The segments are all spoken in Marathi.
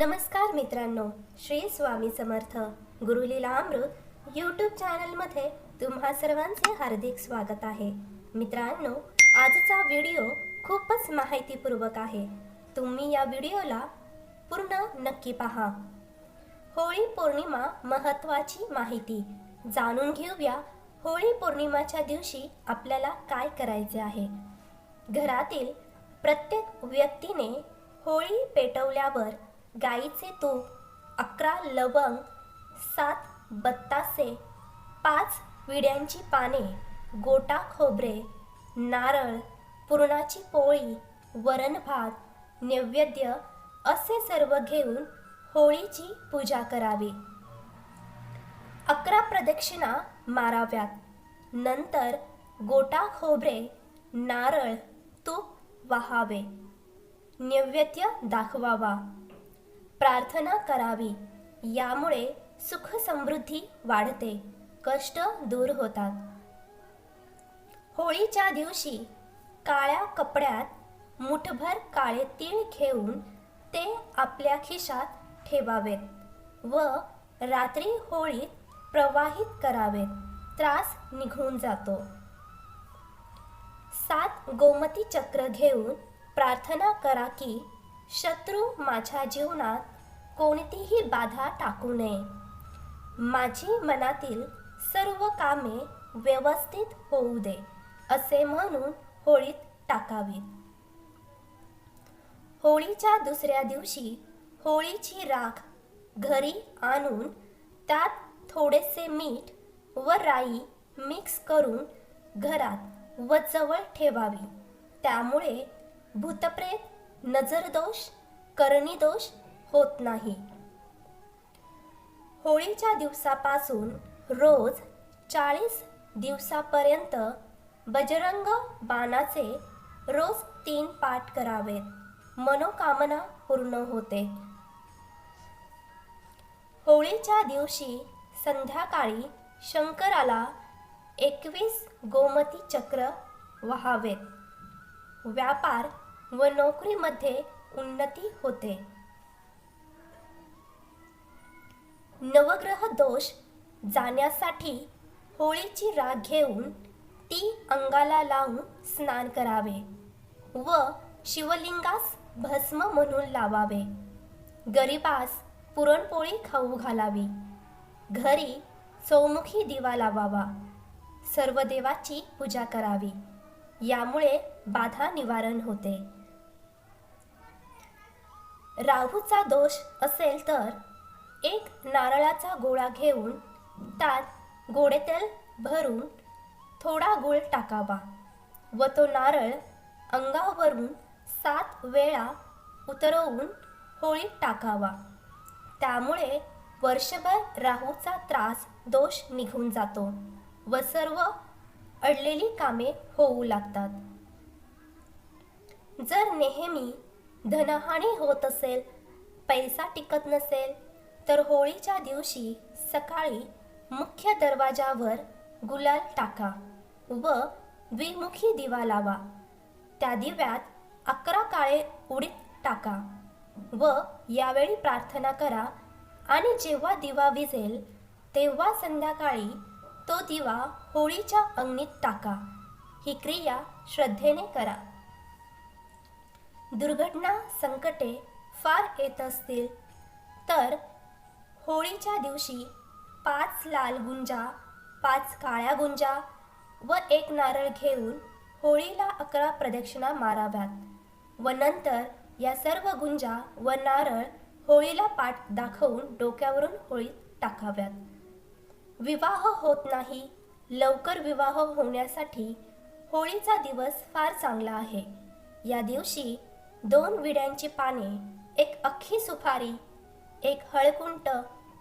नमस्कार मित्रांनो श्री स्वामी समर्थ गुरुलीला अमृत यूट्यूब चॅनलमध्ये तुम्हा सर्वांचे हार्दिक स्वागत आहे. मित्रांनो आजचा व्हिडिओ खूपच माहितीपूर्वक आहे. तुम्ही या व्हिडिओला पूर्ण नक्की पहा. होळी पौर्णिमा महत्त्वाची माहिती. जाणून घेऊया होळी पौर्णिमाच्या दिवशी आपल्याला काय करायचे आहे. घरातील प्रत्येक व्यक्तीने होळी पेटवल्यावर गाईचे तूप अकरा लवंग सात बत्तासे पाच विड्यांची पाने गोटा खोबरे नारळ पुरणाची पोळी वरण भात नैवेद्य असे सर्व घेऊन होळीची पूजा करावी. अकरा प्रदक्षिणा माराव्यात. नंतर गोटा खोबरे नारळ तूप वाहावे. नैवेद्य दाखवावा. प्रार्थना करावी. यामुळे सुख समृद्धी वाढते. कष्ट दूर होतात. होळीच्या दिवशी काळ्या कपड्यात मुठभर काळे तीळ घेऊन ते आपल्या खिशात ठेवावेत व रात्री होळीत प्रवाहित करावेत. त्रास निघून जातो. सात गोमती चक्र घेऊन प्रार्थना करा की शत्रू माझ्या जीवनात कोणतीही बाधा टाकू नये. माझी मनातील सर्व कामे व्यवस्थित होऊ दे असे म्हणून होळीत टाकावीत. होळीच्या दुसऱ्या दिवशी होळीची राख घरी आणून त्यात थोडेसे मीठ व राई मिक्स करून घरात व जवळ ठेवावी. त्यामुळे भूतप्रेत नजरदोष करणीदोष होत नाही. होळीच्या दिवसापासून रोज चाळीस दिवसापर्यंत बजरंग बाणाचे रोज तीन पाठ करावेत. मनोकामना पूर्ण होते. होळीच्या दिवशी संध्याकाळी शंकराला एकवीस गोमती चक्र व्हावेत. व्यापार व नोकरीमध्ये उन्नती होते. नवग्रह दोष जाण्यासाठी होळीची राख घेऊन ती अंगाला लावून स्नान करावे व शिवलिंगास भस्म म्हणून लावावे. गरिबास पुरणपोळी खाऊ घालावी. घरी चौमुखी दिवा लावावा. सर्व देवाची पूजा करावी. यामुळे बाधा निवारण होते. राहूचा दोष असेल तर एक नारळाचा गोळा घेऊन त्यात गोडे तेल भरून थोडा गुळ टाकावा व तो नारळ अंगावरून सात वेळा उतरवून होळीत टाकावा. त्यामुळे वर्षभर राहूचा त्रास दोष निघून जातो व सर्व अडलेली कामे होऊ लागतात. जर नेहमी धनहानी होत असेल पैसा टिकत नसेल तर होळीच्या दिवशी सकाळी मुख्य दरवाजावर गुलाल टाका व द्विमुखी दिवा लावा. त्या दिव्यात अकरा काळे उडीत टाका व यावेळी प्रार्थना करा आणि जेव्हा दिवा विजेल तेव्हा संध्याकाळी तो दिवा होळीच्या अंगणीत टाका. ही क्रिया श्रद्धेने करा. दुर्घटना संकटे फार येत असतील तर होळीच्या दिवशी पाच लाल गुंजा पाच काळ्या गुंजा व एक नारळ घेऊन होळीला अकरा प्रदक्षिणा माराव्यात व नंतर या सर्व गुंजा व नारळ होळीला पाठ दाखवून डोक्यावरून होळीत टाकाव्यात. विवाह होत नाही लवकर विवाह होण्यासाठी होळीचा दिवस फार चांगला आहे. या दिवशी दोन विड्यांची पाने एक अख्खी सुपारी एक हळकुंट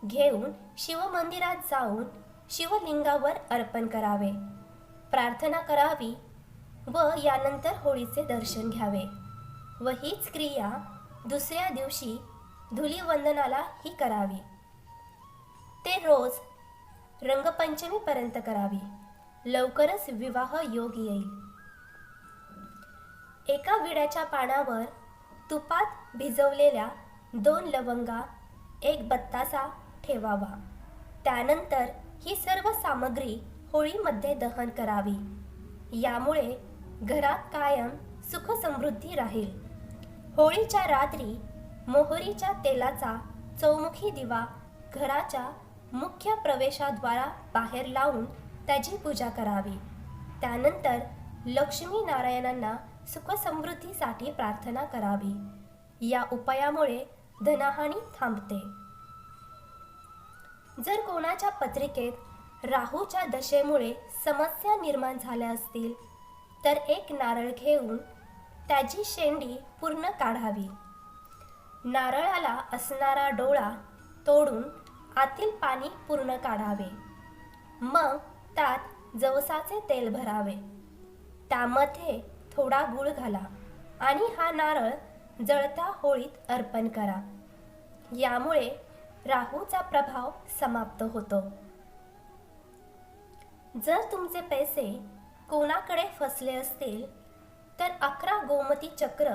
घेऊन शिवमंदिरात जाऊन शिवलिंगावर अर्पण करावे. प्रार्थना करावी व यानंतर होळीचे दर्शन घ्यावे. व हीच क्रिया दुसऱ्या दिवशी धुलीवंदनाला ही करावी. ते रोज रंगपंचमीपर्यंत करावी. लवकरच विवाह योग येईल. एका विड्याच्या पानावर तुपात भिजवलेल्या दोन लवंगा एक बत्तासा ठेवावा. त्यानंतर ही सर्व सामग्री होळीमध्ये दहन करावी. यामुळे घरात कायम सुखसमृद्धी राहील. होळीच्या रात्री मोहरीच्या तेलाचा चौमुखी दिवा घराच्या मुख्य प्रवेशाद्वारा बाहेर लावून त्याची पूजा करावी. त्यानंतर लक्ष्मी नारायणांना सुखसमृद्धीसाठी प्रार्थना करावी. या उपायामुळे धनहानी थांबते. जर कोणाच्या पत्रिकेत राहूच्या दशेमुळे समस्या निर्माण झाल्या असतील तर एक नारळ घेऊन त्याची शेंडी पूर्ण काढावी. नारळाला असणारा डोळा तोडून आतील पाणी पूर्ण काढावे. मग त्यात जवसाचे तेल भरावे. त्यामध्ये थोडा गुळ घाला आणि हा नारळ जळत्या होळीत अर्पण करा. यामुळे राहूचा प्रभाव समाप्त होतो. जर तुमचे पैसे कोणाकडे फसले असतील तर अकरा गोमती चक्र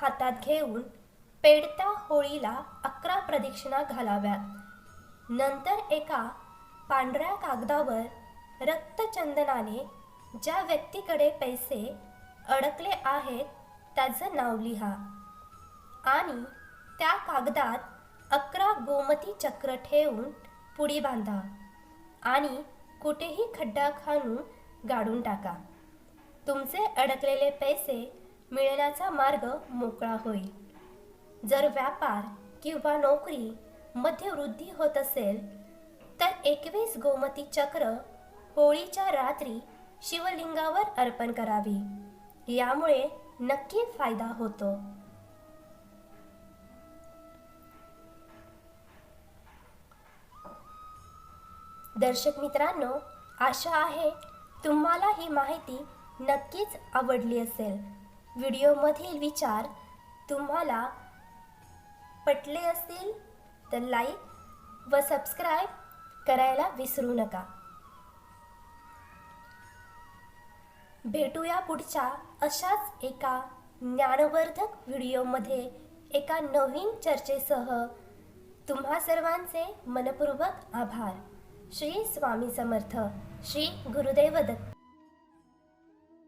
हातात घेऊन पेडत्या होळीला अकरा प्रदक्षिणा घालाव्यात. नंतर एका पांढऱ्या कागदावर रक्तचंदनाने ज्या व्यक्तीकडे पैसे अडकले आहेत त्याचं नाव लिहा. आणि त्या कागदात अकरा गोमती चक्र ठेवून पुडी बांधा आणि कुठेही खड्डा खाणून गाडून टाका. तुमचे अडकलेले पैसे मिळण्याचा मार्ग मोकळा होईल. जर व्यापार किंवा नोकरी मध्ये वृद्धी होत असेल तर एकवीस गोमती चक्र होळीच्या रात्री शिवलिंगावर अर्पण करावी. यामुळे नक्की फायदा होतो. दर्शक मित्रांनो आशा आहे तुम्हाला ही माहिती नक्कीच आवडली असेल. व्हिडिओमधील विचार तुम्हाला पटले असतील तर लाईक व सबस्क्राईब करायला विसरू नका. भेटूया पुढच्या अशाच एका ज्ञानवर्धक व्हिडिओमध्ये एका नवीन चर्चेसह. तुम्हा सर्वांचे मनपूर्वक आभार. श्री स्वामी समर्थ. श्री गुरुदेव दत्त.